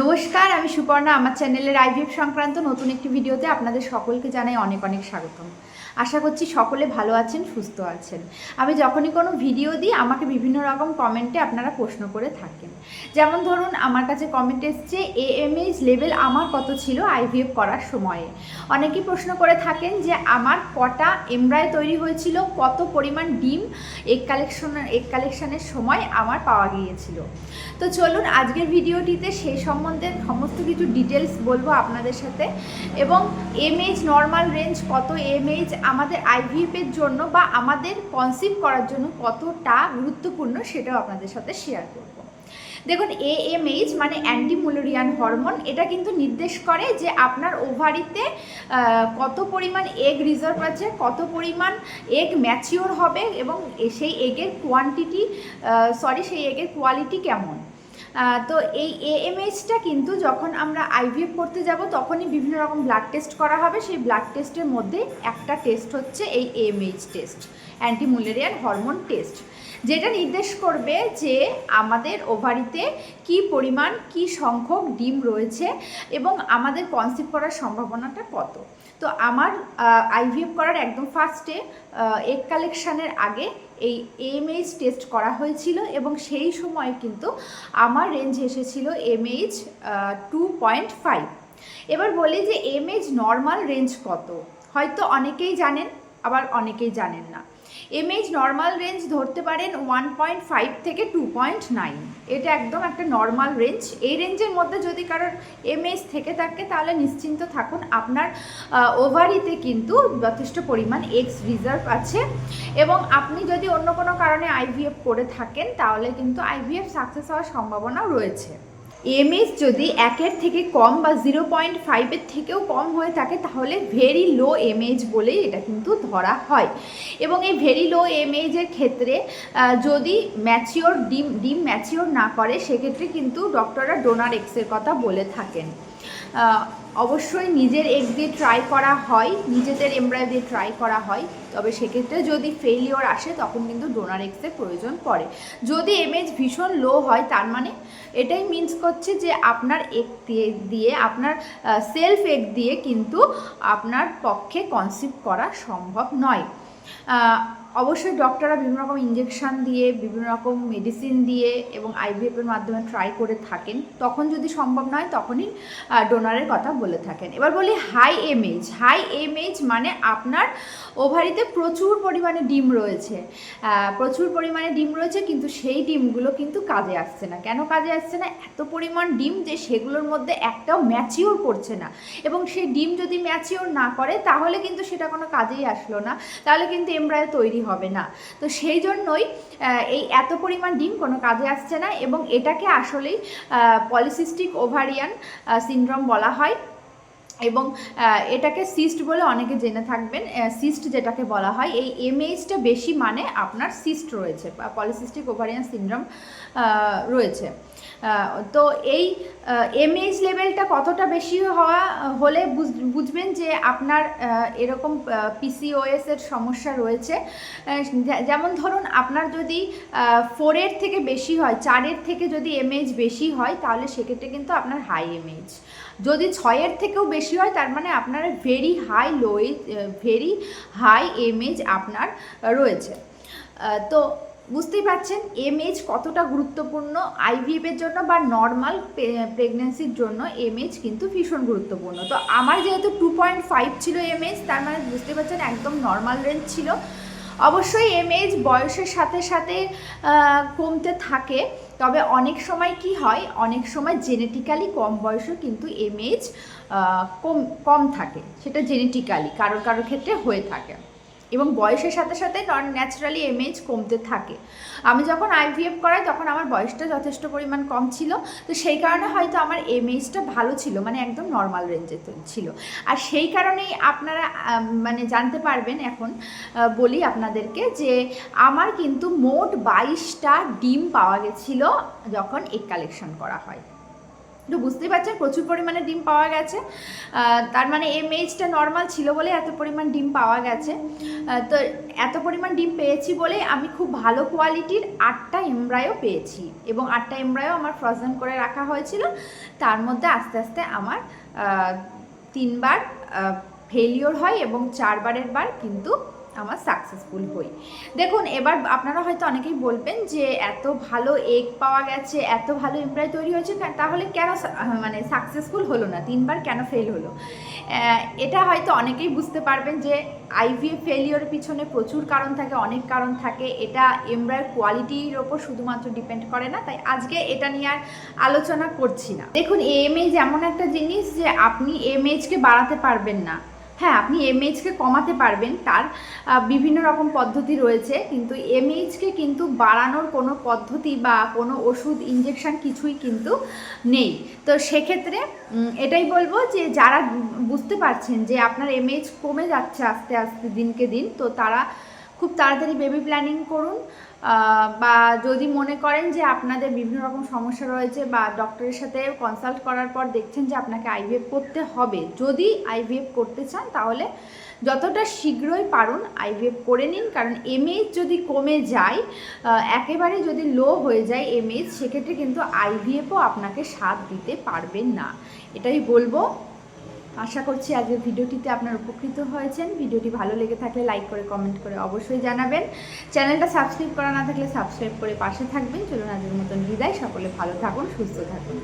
নমস্কার, আমি সুপর্ণা। আমার চ্যানেলের আইভিএফ সংক্রান্ত নতুন একটি ভিডিওতে আপনাদের সকলকে জানাই অনেক অনেক স্বাগতম। আশা করছি সকলে ভালো আছেন, সুস্থ আছেন। আমি যখনই কোনো ভিডিও দিই, আমাকে বিভিন্ন রকম কমেন্টে আপনারা প্রশ্ন করে থাকেন। যেমন ধরুন, আমার কাছে কমেন্ট এসছে এএমএইচ লেভেল আমার কত ছিল আইভিএফ করার সময়ে? অনেকেই প্রশ্ন করে থাকেন যে, আমার কটা এমব্রায় তৈরি হয়েছিল, কত পরিমাণ ডিম এক কালেকশন এক কালেকশনের সময় আমার পাওয়া গিয়েছিল? তো চলুন, আজকের ভিডিওটিতে সেই সম্বন্ধে সমস্ত কিছু ডিটেলস বলব আপনাদের সাথে। এবং এমএইচ নর্মাল রেঞ্জ কত এমএইচ আমাদের আইভিএফের জন্য বা আমাদের কনসিভ করার জন্য কতটা গুরুত্বপূর্ণ সেটাও আপনাদের সাথে শেয়ার করব। দেখুন এএমএইচ মানে অ্যান্টিমুলোরিয়ান হরমোন এটা কিন্তু নির্দেশ করে যে আপনার ওভারিতে কত পরিমাণ এগ রিজার্ভ আছে, কত পরিমাণ এগ ম্যাচিওর হবে এবং সেই এগের কোয়ান্টিটি সরি সেই এগের কোয়ালিটি কেমন। তো এই এএমএইচটা কিন্তু যখন আমরা আইভিএফ করতে যাব, তখনই বিভিন্ন রকম ব্লাড টেস্ট করা হবে। সেই ব্লাড টেস্টের মধ্যে একটা টেস্ট হচ্ছে এই AMH test anti Mullerian hormone test যেটা নির্দেশ করবে যে আমাদের ওভারিতে কি পরিমাণ, কি সংখ্যক ডিম রয়েছে এবং আমাদের কনসিভ করার সম্ভাবনাটা কত। তো আমার আইভিএফ করার একদম ফার্স্টে এগ কালেকশানের আগে এই এমএইচ টেস্ট করা হয়েছিল এবং সেই সময় কিন্তু আমার রেঞ্জ এসেছিল এমএইচ টু পয়েন্ট ফাইভ এবার বলি যে এমএইচ নর্মাল রেঞ্জ কত? হয়তো অনেকেই জানেন আবার অনেকেই জানেন না। এমএইচ নর্মাল রেঞ্জ ধরতে পারেন ওয়ান পয়েন্ট ফাইভ থেকে টু পয়েন্ট নাইন এটা একদম একটা নর্মাল রেঞ্জ এই রেঞ্জের মধ্যে যদি কারোর এমএইচ থেকে থাকে, তাহলে নিশ্চিন্ত থাকুন আপনার ওভারিতে কিন্তু যথেষ্ট পরিমাণ এক্স রিজার্ভ আছে। এবং আপনি যদি অন্য কোনো কারণে আইভিএফ করে থাকেন, তাহলে কিন্তু আইভিএফ সাকসেস হওয়ার সম্ভাবনাও রয়েছে। এমএস যদি একের থেকে কম বা জিরো পয়েন্ট ফাইভের থেকেও কম হয়ে থাকে, তাহলে ভেরি লো এমএজ বলেই এটা কিন্তু ধরা হয়। এবং এই ভেরি লো এমএজের ক্ষেত্রে যদি ম্যাচিওর ডিম ডিম ম্যাচিওর না করে, সেক্ষেত্রে কিন্তু ডক্টররা ডোনার এক্সের কথা বলে থাকেন। অবশ্যই নিজের এগ দিয়ে ট্রাই করা হয়, নিজেদের এমব্রয় দিয়ে ট্রাই করা হয়। তবে সেক্ষেত্রে যদি ফেলিওর আসে, তখন কিন্তু ডোনার এক্সের প্রয়োজন পড়ে। যদি এমএজ ভীষণ লো হয়, তার মানে এটাই মিন্স করছে যে আপনার এগ দিয়ে আপনার সেলফ এগ দিয়ে কিন্তু আপনার পক্ষে কনসিভ করা সম্ভব নয়। অবশ্যই ডক্টররা বিভিন্ন রকম ইঞ্জেকশন দিয়ে, বিভিন্ন রকম মেডিসিন দিয়ে এবং আইভিএফের মাধ্যমে ট্রাই করে থাকেন। তখন যদি সম্ভব নয়, তখনই ডোনারের কথা বলে থাকেন। এবার বলি হাই এমএজ হাই এমএজ মানে আপনার ওভারিতে প্রচুর পরিমাণে ডিম রয়েছে। প্রচুর পরিমাণে ডিম রয়েছে, কিন্তু সেই ডিমগুলো কিন্তু কাজে আসছে না। কেন কাজে আসছে না? এত পরিমাণ ডিম যে সেগুলোর মধ্যে একটাও ম্যাচিওর করছে না। এবং সেই ডিম যদি ম্যাচিওর না করে, তাহলে কিন্তু সেটা কোনো কাজেই আসলো না। তাহলে কিন্তু এমব্রায় তৈরি হবে না। তো সেই জন্যই এই এত পরিমাণ ডিম কোনো কাজে আসছে না এবং এটাকে আসলেই পলিসিস্টিক ওভারিয়ান সিন্ড্রোম বলা হয়। এবং এটাকে সিস্ট বলে অনেকে জেনে থাকবেন সিস্ট যেটাকে বলা হয়, এই এমএইচটা বেশি মানে আপনার সিস্ট রয়েছে পলিসিস্টিক ওভারিয়ান সিনড্রোম রয়েছে। তো এই এমএইচ লেভেলটা কতটা বেশি হওয়া, হলে বুঝ- বুঝবেন যে আপনার এরকম পিসিওএস এর সমস্যা রয়েছে। যেমন ধরুন আপনার যদি ফোরের থেকে বেশি হয়, চারের থেকে যদি এমএইচ বেশি হয়, তাহলে সেক্ষেত্রে কিন্তু আপনার হাই এমএইচ যদি ছয়ের থেকেও বেশি হয়, তার মানে আপনার very high low very high AMH আপনার রয়েছে। তো বুঝতেই পারছেন এমএজ কতটা গুরুত্বপূর্ণ? আইভিএফের জন্য বা নর্মাল প্রেগনেন্সির জন্য এমএজ কিন্তু ভীষণ গুরুত্বপূর্ণ। তো আমার যেহেতু টু পয়েন্ট ফাইভ ছিল এমএজ তার মানে বুঝতে পারছেন একদম নর্মাল রেঞ্জ ছিল। অবশ্যই এমএজ বয়সের সাথে সাথে কমতে থাকে। তবে অনেক সময় কি হয়, অনেক সময় জেনেটিক্যালি কম বয়সে কিন্তু এমএজ কম কম থাকে। সেটা জেনেটিক্যালি কারোর কারোর ক্ষেত্রে হয়ে থাকে। এবং বয়সের সাথে সাথে নন ন্যাচারালি এমএজ কমতে থাকে। আমি যখন আইভিএফ করাই তখন আমার বয়সটা যথেষ্ট পরিমাণ কম ছিল। তো সেই কারণে হয়তো আমার এমএজটা ভালো ছিল মানে একদম নর্মাল রেঞ্জে ছিল। আর সেই কারণেই আপনারা মানে জানতে পারবেন এখন বলি আপনাদেরকে যে আমার কিন্তু মোট বাইশটা ডিম পাওয়া গেছিল যখন এগ কালেকশন করা হয়। তো বুঝতেই পারছেন, প্রচুর পরিমাণে ডিম পাওয়া গেছে। তার মানে এম এইচটা নর্মাল ছিল বলে এত পরিমাণ ডিম পাওয়া গেছে। তো এত পরিমাণ ডিম পেয়েছি বলে আমি খুব ভালো কোয়ালিটির আটটা এমব্রায়ও পেয়েছি এবং আটটা এমব্রায়ও আমার ফ্রোজেন করে রাখা হয়েছিল। তার মধ্যে আস্তে আস্তে আমার তিনবার ফেলিওর হয় এবং চারবারের বার কিন্তু আমার সাকসেসফুল হই। দেখুন, এবার আপনারা হয়তো অনেকেই বলবেন যে, এত ভালো এগ পাওয়া গেছে, এত ভালো এমপ্লয় তৈরি হয়েছে তাহলে কেন মানে সাকসেসফুল হলো না? তিনবার কেন ফেল হলো? এটা হয়তো অনেকেই বুঝতে পারবেন যে আইভিএফ ফেলিওর পিছনে প্রচুর কারণ থাকে, অনেক কারণ থাকে। এটা এমব্রয়ের কোয়ালিটির ওপর শুধুমাত্র ডিপেন্ড করে না, তাই আজকে এটা নিয়ে আর আলোচনা করছি না। দেখুন এমএইচ এমন একটা জিনিস যে, আপনি এমএজকে বাড়াতে পারবেন না হ্যাঁ আপনি এমএইচকে কমাতে পারবেন, তার বিভিন্ন রকম পদ্ধতি রয়েছে, কিন্তু এমএইচকে কিন্তু বাড়ানোর কোনো পদ্ধতি বা কোনো ওষুধ ইঞ্জেকশন কিছুই কিন্তু নেই। তো সেক্ষেত্রে এটাই বলব যে যারা বুঝতে পারছেন যে আপনার এমএইচ কমে যাচ্ছে আস্তে আস্তে দিনকে দিন, তো তারা খুব তাড়াতাড়ি বেবি প্ল্যানিং করুন। বা যদি মনে করেন যে আপনাদের বিভিন্ন রকম সমস্যা রয়েছে বা ডক্টরের সাথে কনসাল্ট করার পর দেখছেন যে আপনাকে আইভিএফ করতে হবে, যদি আইভিএফ করতে চান তাহলে যতটা শীঘ্রই পারুন আইভিএফ করে নিন। কারণ এমএইচ যদি কমে যায় একেবারে যদি লো হয়ে যায় এমএইচ সেক্ষেত্রে কিন্তু আইভিএফও আপনাকে সাথ দিতে পারবেন না। এটাই বলব। আশা করছি আজকের ভিডিওটিতে আপনার উপকৃত হয়েছেন। ভিডিওটি ভালো লেগে থাকলে লাইক করে, কমেন্ট করে অবশ্যই জানাবেন। চ্যানেলটা সাবস্ক্রাইব করা না থাকলে সাবস্ক্রাইব করে পাশে থাকবেন। চলুন আজকের মতন বিদায়। সকলে ভালো থাকুন, সুস্থ থাকুন।